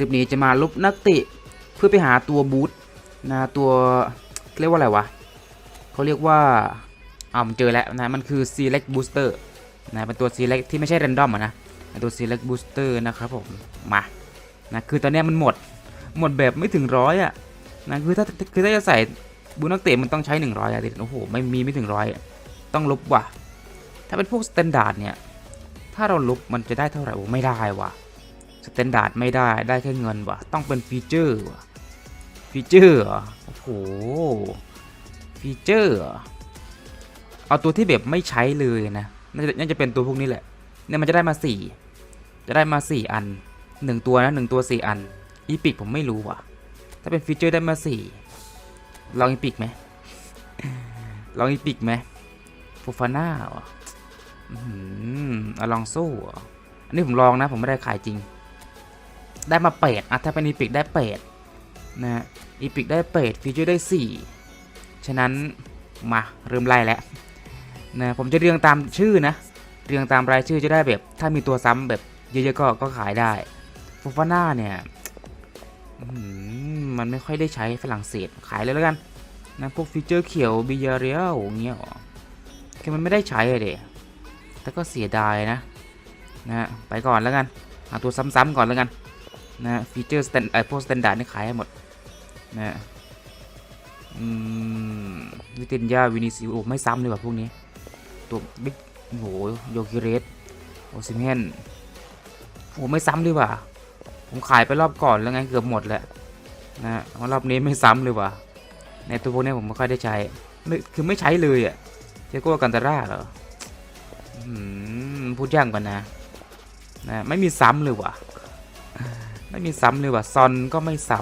ลิปนี้จะมาลุบนักเติเพื่อไปหาตัวบูทนะตัวเรียกว่าอะไรวะเขาเรียกว่าอ่าผมเจอแล้วนะมันคือ Select Booster นะเป็นตัว Select ที่ไม่ใช่ Random อะนะเป็นตัว Select Booster นะครับผมมานะคือตอนนี้มันหมดหมดแบบไม่ถึงร้อยอะนะคือถ้าคือถ้าจะใส่บูนักเตะมันต้องใช้ 100อะดิโอ้โหไม่มีไม่ถึงร้อยต้องลบว่ะถ้าเป็นพวกสแตนดาร์ดเนี่ยถ้าเราลบมันจะได้เท่าไหร่โอ้ไม่ได้ว่ะ สแตนดาร์ดไม่ได้ได้แค่เงินวะต้องเป็นฟีเจอร์วะฟีเจอร์โอ้โหฟีเจอร์เอาตัวที่แบบไม่ใช้เลยนะน่าจะน่าจะเป็นตัวพวกนี้แหละเนี่ยมันจะได้มาสี่จะได้มาสี่อันหนึ่งตัวนะหนึ่งตัวสี่อันอีพิกผมไม่รู้ว่ะ ถ้าเป็นฟีเจอร์ได้มาสี่ลองอีพิกไหมลองอีพิกไหมโฟฟาน่าเหรออืมอลองโซ่อันนี้ผมลองนะ ผมไม่ได้ขายจริง ได้มาเปดอะถ้าเป็นอีพิกได้เปดนะฮะอีพิกได้เปดฟีเจอร์ได้สี่ฉะนั้นมาเริ่มไล่แล้วนะผมจะเรียงตามชื่อนะ เรียงตามรายชื่อจะได้แบบ ถ้ามีตัวซ้ำแบบเยอะๆก็ก็ขายได้โฟฟาน่าเนี่ยมันไม่ค่อยได้ใช้ฝรั่งเศสขายเลยแล้วกันนะพวกฟีเจอร์เขียวบิยาเรียลเงี้ยหรอคือมันไม่ได้ใช้เด็แต่ก็เสียดายนะนะ ไปก่อนแล้วกัน หาตัวซ้ำๆก่อนแล้วกัน นะฟีเจอร์สแตนไอพวกสแตนดาร์ดนี่ขายให้หมดนะอืมวิตินยาวินิซิโอไม่ซ้ำเลยว่ะพวกนี้ ตัวบิ๊กโอ้โหโยกิเรสโอซิเมนโอ้ไม่ซ้ำเลยว่ะผมขายไปรอบก่อนแล้วไงเกือบหมดแล้วนะรอบนี้ไม่ซ้ำเลยว่ะในตัวพวกนี้ผมไม่ค่อยได้ใช้ไม่คือไม่ใช้เลยอะเจโก้กันตาร่าเหรอพูดยากกว่านะนะ ไม่มีซ้ำเลยว่ะ ไม่มีซ้ำเลยว่ะซอนก็ไม่ซ้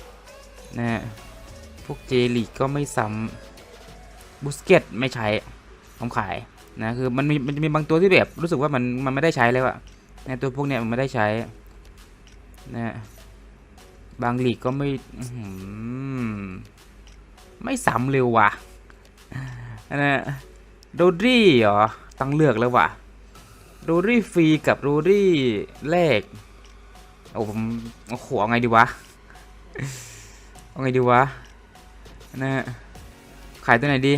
ำนะฮะพวกเจลีกก็ไม่ซ้ำบุสเกตไม่ใช้ผมขายนะคือมันมีมันจะมีบางตัวที่แบบรู้สึกว่ามันมันไม่ได้ใช้แล้วอะในตัวพวกเนี้ยมันไม่ได้ใช้นะบางลีกก็ไม่ไม่ซ้ำเร็วว่ะนะโดรี่เหรอต้องเลือกแล้วว่ะโดรี่ฟรีกับโดรี่แรก โอ้ผมโอ้โหเอาไงดีวะ เอาไงดีวะนะขายตัวไหนดี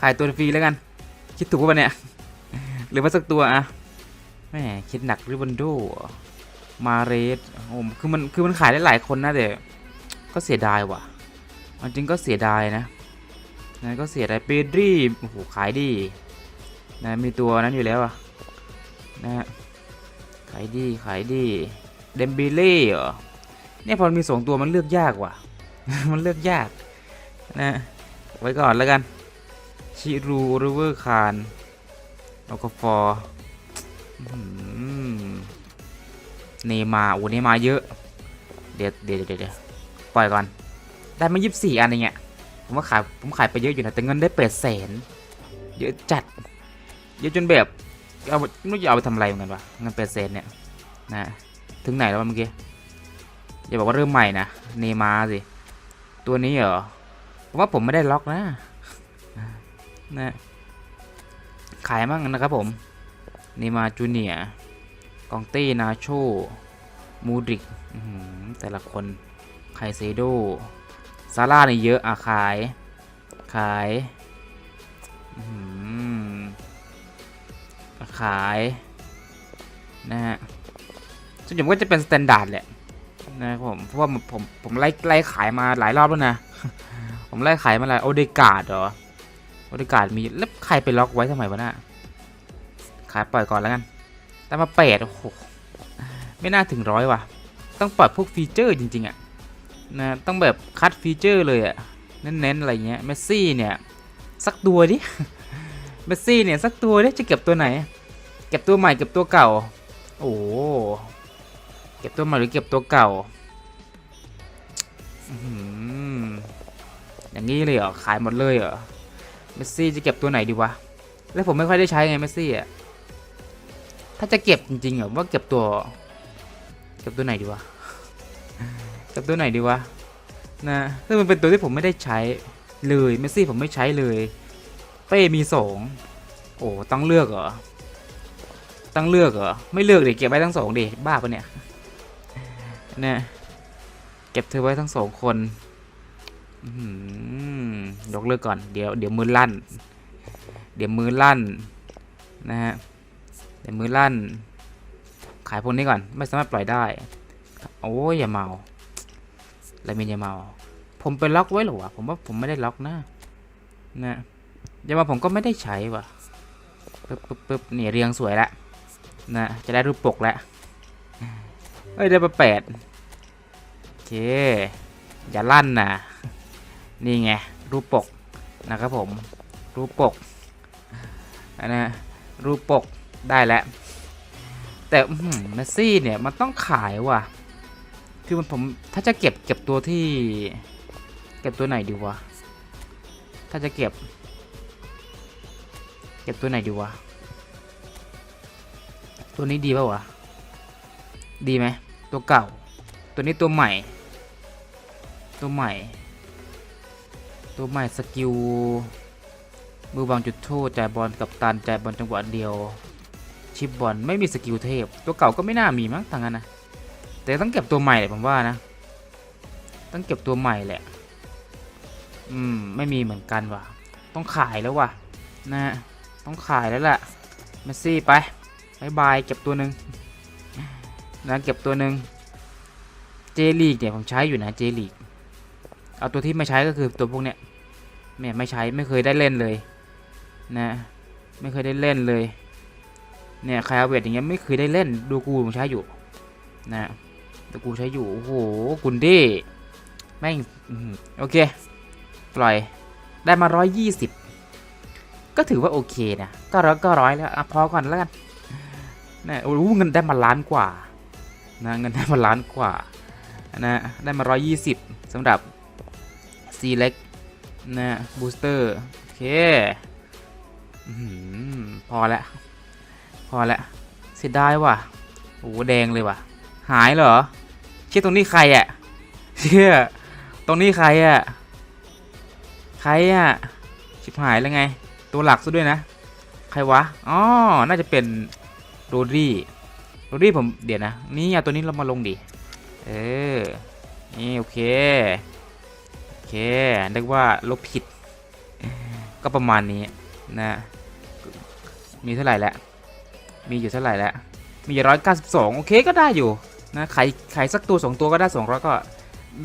ขายตัวฟรีแล้วกัน คิดถูกป่ะเนี่ย หรือว่าสักตัวอะแหมคิดหนักริบันโด มาเรสโอ้คือมันคือมันขายได้หลายคนนะแต่ก็เสียดายว่ะมันจริงก็เสียดายนะนะก็เสียดายเปดรีโอ้โหขายดีนะมีตัวนั้นอยู่แล้วอะนะฮะ ขายดีขายดีเดมเบเล่เหรอเนี่ยพอมีสองตัวมันเลือกยากว่ะ มันเลือกยากนะไว้ก่อนแล้วกันชิรูริเวอร์คารโอกฟอร์เนมาโอ้เนมาเยอะ เดี๋ยวเดี๋ยวเดี๋ยวปล่อยก่อน ได้มายี่สิบสี่อันเองเนี่ยผมว่าขายผมขายไปเยอะอยู่นะแต่เงินได้แปดแสนเยอะจัด เยอะจนแบบ เอาไม่รู้จะเอาไปทำอะไรเหมือนกันวะเงินแปดแสนเนี่ยนะถึงไหนแล้วเมื่อกี้อย่าบอกว่าเริ่มใหม่นะเนมาสิตัวนี้เหรอว่าผมไม่ได้ล็อกนะนะขายมั่งนะครับผมเนมาจูเนียกองเต้นาโชมูดริกแต่ละคนไคเซโดซาร่าเนี่ยเยอะอะขาย ขาย อื้อหือ ขายนะฮะส่วนใหญ่ก็จะเป็นสแตนดาร์ดแหละนะครับผมเพราะว่าผมผมไล่ไล่ขายมาหลายรอบแล้วนะ ผมไล่ขายมาหลายโอเดกาดเหรอบริการมีแล้วใครไปล็อกไว้ทำไมวะน่ะขายปล่อยก่อนแล้วกันแต่มาแปดโอ้โหไม่น่าถึงร้อยว่ะ ต้องปล่อยพวกฟีเจอร์จริงๆอะ่ะนะต้องแบบคัดฟีเจอร์เลยอะ่ะเน้นๆอะไรเงี้ยเมสซี่เนี่ยสักตัวดิเมสซี่เนี่ยสักตัวดิจะเก็บตัวไหน เก็บตัวใหม่เก็บตัวเก่า โอ้โหเก็บก็บตัวใหม่หรือเก็บตัวเก่าอื้อหืออย่างนี้เลยเหรอ ขายหมดเลยเหรอ เมสซี่จะเก็บตัวไหนดีวะ แล้วผมไม่ค่อยได้ใช้ไงเมสซี่อะ ถ้าจะเก็บจริงๆเหรอว่าเก็บตัว เก็บตัวไหนดีวะ เก็บตัวไหนดีวะ นะซึ่งมันเป็นตัวที่ผมไม่ได้ใช้เลย เมสซี่ผมไม่ใช้เลย เป้มีสองโอ้ ต้องเลือกเหรอ ต้องเลือกเหรอ ไม่เลือกดิเก็บไว้ทั้งสองดิบ้าปะเนี่ยเนี่ยเก็บเธอไว้ทั้งสองคนอื้อหือยกเลิกก่อนเดี๋ยวเดี๋ยวมือลั่น เดี๋ยวมือลั่นนะฮะเดี๋ยวมือลั่น ขายพวกนี้ก่อน ไม่สามารถปล่อยได้ โอ้ยอย่าเมาอะไรมนอย่าเมา ผมไปล็อกไว้หรอวะผมว่าผมไม่ได้ล็อกนะนะอย่ามาผมก็ไม่ได้ใช้ว่ะปึ๊บปึ๊บปึ๊บนี่เรียงสวยล้ว นะจะได้รูปปกแล้วเอ้ยได้มาแปดโอเค อย่าลั่นนะนี่ไงรูปปกนะครับผม รูปปกอันนะรูปปกได้แล้ว แต่เมสซี่เนี่ยมันต้องขายว่ะ คือมันผมถ้าจะเก็บเก็บตัวที่ เก็บตัวไหนดีวะ ถ้าจะเก็บ เก็บตัวไหนดีวะ ตัวนี้ดีป่าวะ ดีไหม ตัวเก่า ตัวนี้ตัวใหม่ ตัวใหม่ ตัวใหม่สกิล มือวางจุดโทษจ่ายบอลกับตันจ่ายบอลจังหวะเดียว ชิปบอลไม่มีสกิลเทพ ตัวเก่าก็ไม่น่ามีมั้งทางนั้นนะ แต่ต้องเก็บตัวใหม่แหละผมว่านะ ต้องเก็บตัวใหม่แหละ อืม ไม่มีเหมือนกันว่ะ ต้องขายแล้วว่ะ นะฮะต้องขายแล้วล่ะเมสซี่ไป บายบายเก็บตัวหนึ่งนะเก็บตัวหนึ่งเจลีกเนี่ยผมใช้อยู่นะเจลีกเอาตัวที่ไม่ใช้ก็คือตัวพวกเนี้ยแม่ไม่ใช้ไม่เคยได้เล่นเลยนะไม่เคยได้เล่นเลยเนี่ยคาเวทอย่างเงี้ยไม่เคยได้เล่นดูกูผมใช้อยู่นะดูกูใช้อยู่โอ้โหกุนดี้แม่งโอเคปล่อยได้มาร้อยยี่สิบก็ถือว่าโอเคนะก็ร้อยก็ร้อยแล้วอพอก่อนแล้วกัน นะโอ้เงินได้มาล้านกว่านะเงินได้มาล้านกว่านะได้มาร้อยยี่สิบสำหรับซีเล็กนะบูสเตอร์โอเคอพอแล้วพอแล้วเสียดายว่ะโอ้แดงเลยว่ะ หายเหรอ เชื่อตรงนี้ใครอะ่ะเชื่อตรงนี้ใครอะ่ะใครอะ่ะชิบหายแล้วไง ตัวหลักซะด้วยนะ ใครวะอ๋อน่าจะเป็น โรดรี่โรดรี่ผมเดี๋ยวนะ นี่ตัวนี้เรามาลงดิ เออ นี่โอเค โอเคนึกว่าลบผิด ก็ประมาณนี้นะ มีเท่าไหร่แล้ว มีอยู่เท่าไหร่แล้ว มีร้อยเก้าสิบสองโอเคก็ได้อยู่นะขายขายสักตัวสองตัวก็ได้สองร้อยก็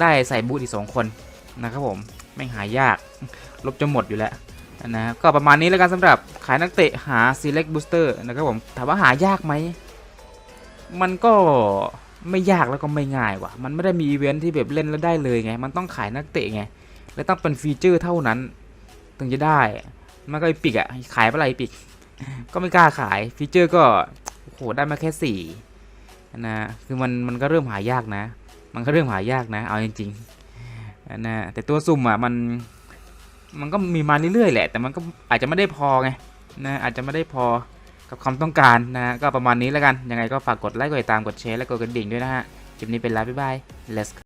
ได้ใส่บูทอีกสองคนนะครับผม ไม่หายาก ลบจะหมดอยู่แล้ว นะก็ประมาณนี้แล้วกันสำหรับขายนักเตะหา select booster นะครับผมถามว่าหายากไหม มันก็ไม่ยากแล้วก็ไม่ง่ายว่ะ มันไม่ได้มีอีเวนท์ที่แบบเล่นแล้วได้เลยไง มันต้องขายนักเตะไง และต้องเป็นฟีเจอร์เท่านั้น ถึงจะได้ มันก็ไอปิกอะขายเมื่อไหรปิก ก็ไม่กล้าขาย ฟีเจอร์ก็โอ้โหได้มาแค่สี่นะ คือมันมันก็เริ่มหายากนะ มันก็เริ่มหายากนะ เอาจริงๆนะ แต่ตัวซุ่มอะมัน มันก็มีมาเรื่อยๆแหละ แต่มันก็อาจจะไม่ได้พอไงนะอาจจะไม่ได้พอกับความต้องการนะก็ประมาณนี้แล้วกัน ยังไงก็ฝากกดไลค์กดติดตามกดแชร์และกดกระดิ่งด้วยนะฮะคลิปนี้เป็นลาบ๊ายบาย let's go